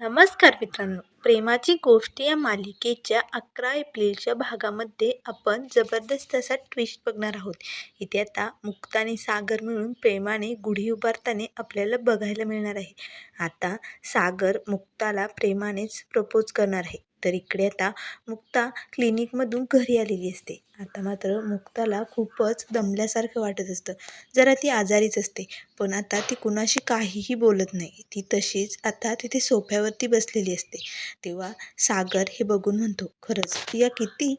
नमस्कार मित्रांनो. प्रेमाची गोष्ट या मालिकेच्या अकरा एप्रिलच्या भागामध्ये आपण जबरदस्त असा ट्विस्ट बघणार आहोत. इथे आता मुक्ता आणि सागर मिळून प्रेमाने गुढी उभारताना आपल्याला बघायला मिळणार आहे. आता सागर मुक्ताला प्रेमानेच प्रपोज करणार आहे. तर इकडे आता मुक्ता क्लिनिकमधून घरी आलेली असते. आता मात्र मुक्ताला खूपच दमल्यासारखं वाटत असतं. जरा ती आजारीच असते. पण आता ती कुणाशी काहीही बोलत नाही. ती तशीच आता तिथे सोफ्यावरती बसलेली असते. तेव्हा सागर हे बघून म्हणतो खरंच ती या किती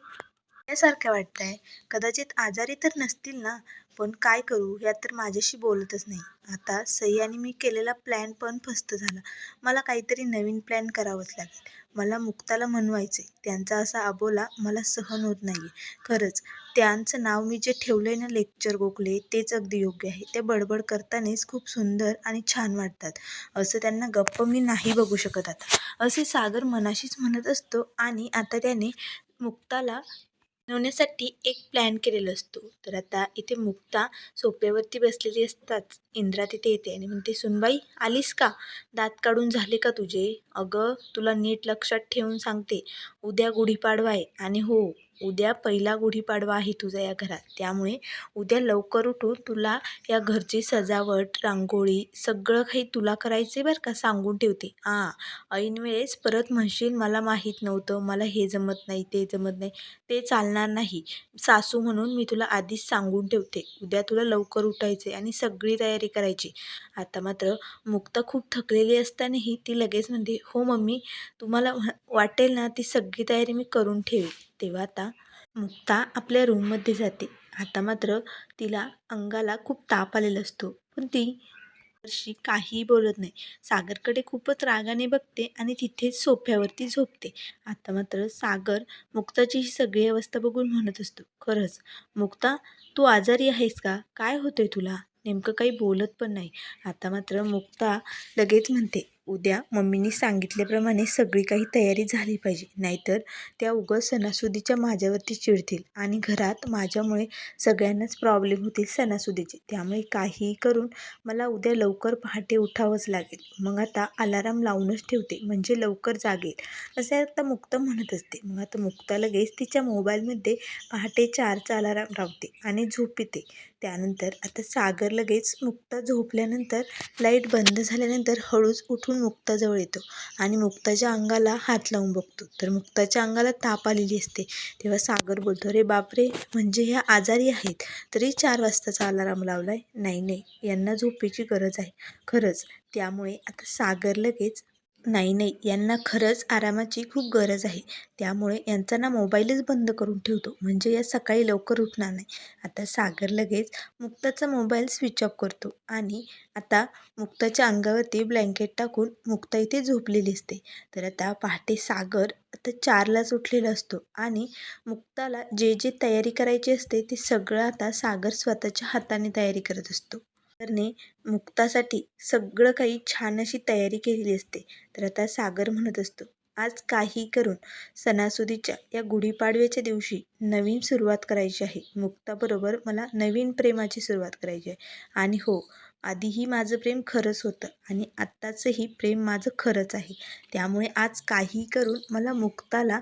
यासारखं वाटतंय. कदाचित आजारी तर नसतील ना पण काय करू या तर माझ्याशी बोलतच नाही. आता सई आणि मी केलेला प्लॅन पण फस्त झाला. मला काहीतरी नवीन प्लॅन करावंच लागेल. मला मुक्ताला म्हणवायचे त्यांचा असा अबोला मला सहन होत नाही खरंच त्यांचं नाव मी जे ठेवलंय ना लेक्चर गोखले तेच अगदी योग्य आहे. ते बडबड करतानाच खूप सुंदर आणि छान वाटतात. असं त्यांना गप्प मी नाही बघू शकत आता. असे सागर मनाशीच म्हणत असतो आणि आता त्याने मुक्ताला बनवण्यासाठी एक प्लॅन केलेला असतो. तर आता इथे मुक्ता सोप्यावरती बसलेली असतात. इंद्रा तिथे येते आणि म्हणते सुनबाई आलीस का? दात काढून झाले का तुझे? अगं तुला नीट लक्षात ठेवून सांगते. उद्या गुढीपाडवा आहे आणि हो उद्या पहिला गुढीपाडवा आहे तुझा या घरात. त्यामुळे उद्या लवकर उठून तुला या घरची सजावट रांगोळी सगळं काही तुला करायचं आहे बरं का? सांगून ठेवते. हां ऐनवेळेस परत म्हणशील मला माहीत नव्हतं मला हे जमत नाही ते जमत नाही ते चालणार नाही. सासू म्हणून मी तुला आधीच सांगून ठेवते. उद्या तुला लवकर उठायचे आणि सगळी तयारी करायची. आता मात्र मुक्ता खूप थकलेली असतानाही ती लगेच म्हणते हो मम्मी तुम्हाला वाटेल ना ती सगळी तयारी मी करून ठेवी तेव्हा आता मुक्ता आपल्या रूममध्ये जाते. आता मात्र तिला अंगाला खूप ताप आलेला असतो. पण ती वर्षी काहीही बोलत नाही. सागरकडे खूपच रागाने बघते आणि तिथेच सोफ्यावरती झोपते. आता मात्र सागर मुक्ताची ही सगळी अवस्था बघून म्हणत असतो. खरंच मुक्ता तू आजारी आहेस का? काय होतंय तुला? नेमकं काही बोलत पण नाही. आता मात्र मुक्ता लगेच म्हणते उद्या मम्मीनी सांगितल्याप्रमाणे सगळी काही तयारी झाली पाहिजे. नाहीतर त्या उगाच सणासुदीच्या माझ्यावरती चिडतील आणि घरात माझ्यामुळे सगळ्यांनाच प्रॉब्लेम होतील सणासुदीचे. त्यामुळे काहीही करून मला उद्या लवकर पहाटे उठावंच लागेल. मग आता अलाराम लावूनच ठेवते म्हणजे लवकर जागेल. असे आता मुक्ता म्हणत असते. मग आता मुक्ता लगेच तिच्या मोबाईलमध्ये पहाटे चारचा अलाराम लावते आणि झोप येते. त्यानंतर आता सागर लगेच मुक्ता झोपल्यानंतर लाइट बंद झाल्यानंतर हळूच उठून मुक्ताजवळ येतो आणि मुक्ताच्या अंगाला हात लावून बघतो. तर मुक्ताच्या अंगाला ताप आलेली असते. तेव्हा सागर बोलतो रे बापरे म्हणजे ह्या आजारी आहेत. तरी चार वाजताचा अलाराम लावला आहे नाही नाही यांना झोपेची गरज आहे. खरंच? त्यामुळे आता सागर लगेच नाही नाही. यांना खरंच आरामाची खूप गरज आहे. त्यामुळे यांचा ना मोबाईलच बंद करून ठेवतो. म्हणजे या सकाळी लवकर उठणार नाही. आता सागर लगेच मुक्ताचा मोबाईल स्विच ऑफ करतो. आणि आता मुक्ताच्या अंगावरती ब्लँकेट टाकून मुक्ता इथे झोपलेली असते. तर आता पहाटे सागर आता चारलाच उठलेला असतो. आणि मुक्ताला जे जे तयारी करायची असते ते सगळं आता सागर स्वतःच्या हाताने तयारी करत असतो. सागरने मुक्तासाठी सगळं काही छान अशी तयारी केलेली असते. तर आता सागर म्हणत असतो आज काही करून सणासुदीच्या या गुढीपाडव्याच्या दिवशी नवीन सुरुवात करायची आहे. मुक्ताबरोबर मला नवीन प्रेमाची सुरुवात करायची आहे. आणि हो आधीही माझं प्रेम खरंच होतं आणि आत्ताचंही प्रेम माझं खरंच आहे. त्यामुळे आज काही करून मला मुक्ताला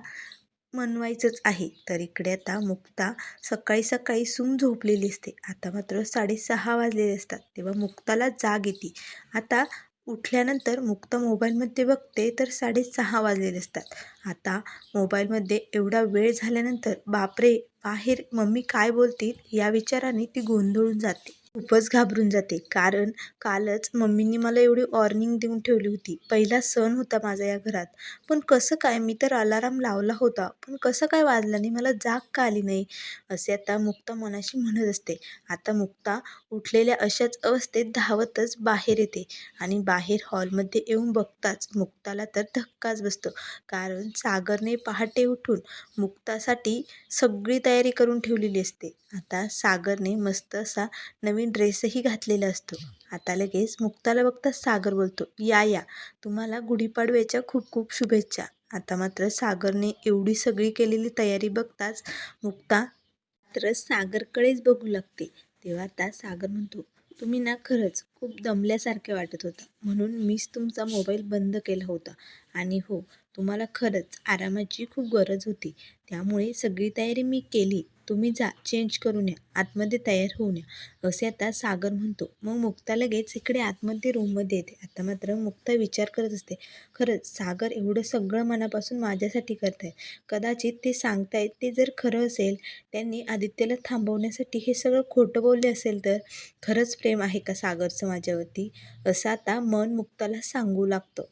मनवायचंच आहे. तर इकडे आता मुक्ता सकाळी सकाळी सूम झोपलेली असते. आता मात्र साडेसहा वाजलेले असतात. तेव्हा मुक्ताला जाग येते. आता उठल्यानंतर मुक्ता मोबाईलमध्ये बघते तर साडेसहा वाजलेले असतात. आता मोबाईलमध्ये एवढा वेळ झाल्यानंतर बापरे! बाहेर मम्मी काय बोलतील? या विचाराने ती गोंधळून जाते. खूपच घाबरून जाते. कारण कालच मम्मीनी मला एवढी वॉर्निंग देऊन ठेवली होती. पहिला सण होता माझा या घरात. पण कसं काय? मी तर अलाराम लावला होता. पण कसं काय वाजला नाही? मला जाग का आली नाही? असे आता मुक्ता मनाशी म्हणत असते. आता मुक्ता उठलेल्या अशाच अवस्थेत धावतच बाहेर येते. आणि बाहेर हॉलमध्ये येऊन बघताच मुक्ताला तर धक्काच बसतो. कारण सागरने पहाटे उठून मुक्तासाठी सगळी तयारी करून ठेवलेली असते. आता सागरने मस्त असा नवीन ड्रेसही घातलेला असतो. आता लगेच मुक्ताला बघता सागर बोलतो या या तुम्हाला गुढीपाडव्याच्या खूप खूप शुभेच्छा. आता मात्र सागरने एवढी सगळी केलेली तयारी बघताच मुक्ता मात्र सागरकडेच बघू लागते. तेव्हा आता सागर म्हणतो तुम्ही ना खरंच खूप दमल्यासारखे वाटत होता. म्हणून मीच तुमचा मोबाईल बंद केला होता. आणि हो तुम्हाला खरंच आरामाची खूप गरज होती. त्यामुळे सगळी तयारी मी केली. तुम्ही जा चेंज करून या आतमध्ये तयार होऊन या असे आता सागर म्हणतो. मग मुक्ता लगेच इकडे आतमध्ये रूममध्ये येते. आता मात्र मुक्ता विचार करत असते. खरंच सागर एवढं सगळं मनापासून माझ्यासाठी करतायत कदाचित ते सांगतायत ते जर खरं असेल त्यांनी आदित्यला थांबवण्यासाठी हे सगळं खोटं बोलले असेल तर खरंच प्रेम आहे का सागरचं माझ्यावरती? असं आता मन मुक्ताला सांगू लागतं.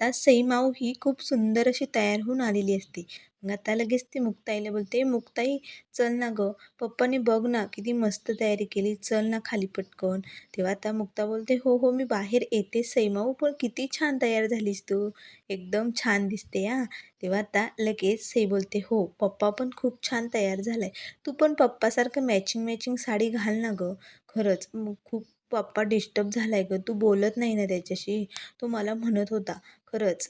आता सईमाऊ ही खूप सुंदर अशी तयार होऊन आलेली असते. मग आता लगेच ती मुक्ताईला बोलते मुक्ताई चल ना गं. पप्पाने बघ ना किती मस्त तयारी केली. चल ना खाली पटकन. तेव्हा आता मुक्ता बोलते हो हो मी बाहेर येते सईमाऊ पण किती छान तयार झालीस तू. एकदम छान दिसते हा. तेव्हा आता लगेच सई बोलते हो पप्पा पण खूप छान तयार झालाय. तू पण पप्पासारखं मॅचिंग मॅचिंग साडी घाल ना गं. खरंच. मग खूप पप्पा डिस्टर्ब झाला आहे गं. तू बोलत नाही ना त्याच्याशी. तो मला म्हणत होता. खरंच.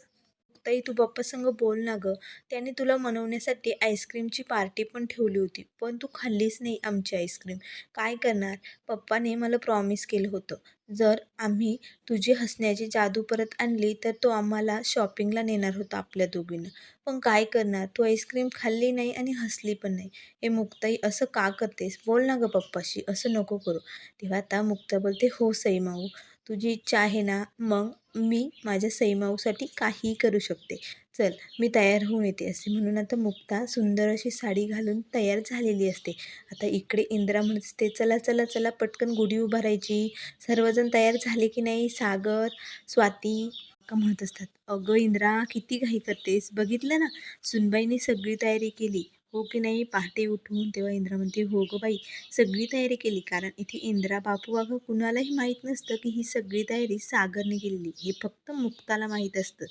ताई तू बाप्पासंग बोल ना गं. त्याने तुला मनवण्यासाठी आईस्क्रीमची पार्टी पण ठेवली होती पण तू खाल्लीच नाही आमची आईस्क्रीम. काय करणार? पप्पाने मला प्रॉमिस केलं होतं. जर आम्ही तुझी हसण्याची जादू परत आणली तर तो आम्हाला शॉपिंगला नेणार होता आपल्या दोघींना. पण काय करणार? तू आईस्क्रीम खाल्ली नाही आणि हसली पण नाही. हे मुक्ताई असं का करतेस? बोल ना गं पप्पाशी. असं नको करू. तेव्हा आता मुक्ता बोलते हो सई माऊ तुझी इच्छा आहे ना मग मी माझ्या सैमाऊसाठी काहीही करू शकते. चल मी तयार होऊन येते असे म्हणून आता मुक्ता सुंदर अशी साडी घालून तयार झालेली असते. आता इकडे इंद्रा म्हणत असते चला चला चला पटकन गुढी उभारायची. सर्वजण तयार झाले की नाही? सागर स्वाती का म्हणत असतात. अगं इंद्रा किती घाई करतेस. बघितलं ना? सुनबाईने सगळी तयारी केली. हो की नाही पहाटे उठून. तेव्हा इंद्रा म्हणते हो गं बाई सगळी तयारी केली. कारण इथे इंद्रा बापू बाबा कुणालाही माहीत नसतं की ही सगळी तयारी सागरने केलेली. हे फक्त मुक्ताला माहीत असतं.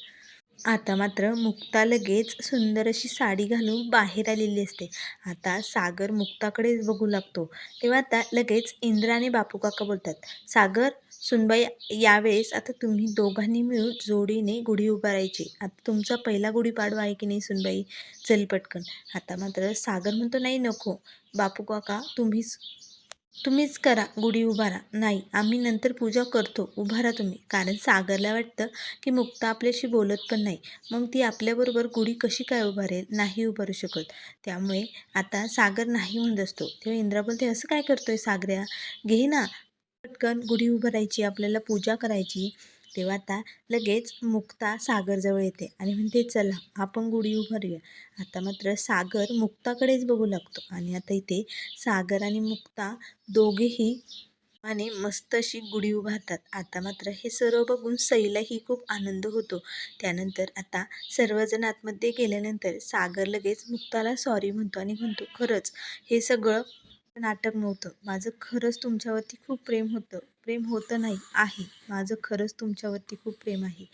आता मात्र मुक्ता लगेच सुंदर अशी साडी घालून बाहेर आलेली असते. आता सागर मुक्ताकडेच बघू लागतो. तेव्हा आता लगेच इंद्राने बापू काका बोलतात सागर सुनबाई यावेळेस आता तुम्ही दोघांनी मिळून जोडीने गुढी उभारायची. आता तुमचा पहिला गुढीपाडवा आहे की नाही सुनबाई? चल पटकन. आता मात्र सागर म्हणतो नाही नको. बापू काका तुम्हीच तुम्हीच करा गुढी उभारा. नाही आम्ही नंतर पूजा करतो. उभारा तुम्ही. कारण सागरला वाटतं की मुक्ता आपल्याशी बोलत पण नाही. मग ती आपल्याबरोबर गुढी कशी काय उभारेल नाही उभारू शकत. त्यामुळे आता सागर नाही म्हणत असतो. तेव्हा इंद्रा बोलते असं काय करतोय सागऱ्या? घे ना पटकन गुढी उभारायची आपल्याला पूजा करायची तेव्हा आता लगेच मुक्ता सागरजवळ येते आणि म्हणते चला आपण गुढी उभारूया. आता मात्र सागर मुक्ताकडेच बघू लागतो आणि आता इथे सागर आणि मुक्ता दोघेही आणि मस्त अशी गुढी उभारतात. आता मात्र हे सर्व बघून सईलाही खूप आनंद होतो. त्यानंतर आता सर्वजण आतमध्ये गेल्यानंतर सागर लगेच मुक्ताला सॉरी म्हणतो आणि म्हणतो खरंच हे सगळं नाटक नव्हतं. माझं खरंच तुमच्यावरती खूप प्रेम होतं. प्रेम होतं नाही आहे. माझं खरंच तुमच्यावरती खूप प्रेम आहे.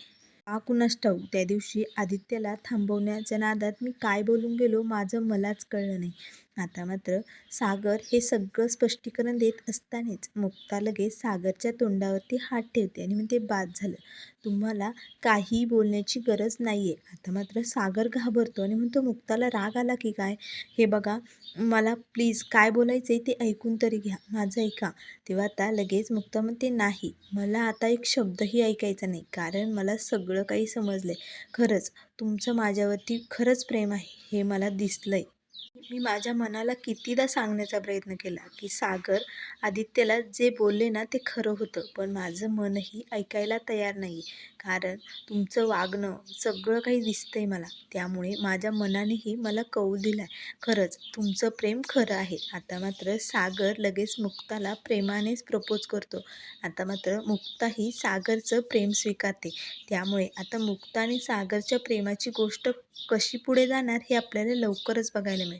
का कुणास ठाऊक? त्या दिवशी आदित्यला थांबवण्याच्या नादात मी काय बोलून गेलो माझं मलाच कळलं नाही. आता मात्र सागर हे सगळं स्पष्टीकरण देत असतानाच मुक्ता लगेच सागरच्या तोंडावरती हात ठेवते आणि म्हणते बाद झालं. तुम्हाला काही बोलण्याची गरज नाही आहे आता मात्र सागर घाबरतो आणि म्हणतो मुक्ताला राग आला की काय? हे बघा मला प्लीज काय बोलायचं आहे ते ऐकून तरी घ्या. माझं ऐका. तेव्हा आता लगेच मुक्ता म्हणते नाही मला आता एक शब्दही ऐकायचा नाही कारण मला सगळं काही समजलं आहे खरंच तुमचं माझ्यावरती खरंच प्रेम आहे. हे मला दिसलं आहे मी माझ्या मनाला कितीदा सांगण्याचा प्रयत्न केला की सागर आदित्यला जे बोलले ना ते खरं होतं पण माझं मनही ऐकायला तयार नाही. कारण तुमचं वागणं सगळं काही दिसतंय मला. त्यामुळे माझ्या मनानेही मला कौल दिला आहे खरंच तुमचं प्रेम खरं आहे. आता मात्र सागर लगेच मुक्ताला प्रेमानेच प्रपोज करतो. आता मात्र मुक्ताही सागरचं प्रेम स्वीकारते. त्यामुळे आता मुक्ता आणि सागरच्या प्रेमाची गोष्ट कशी पुढे जाणार हे आपल्याला लवकरच बघायला मिळेल.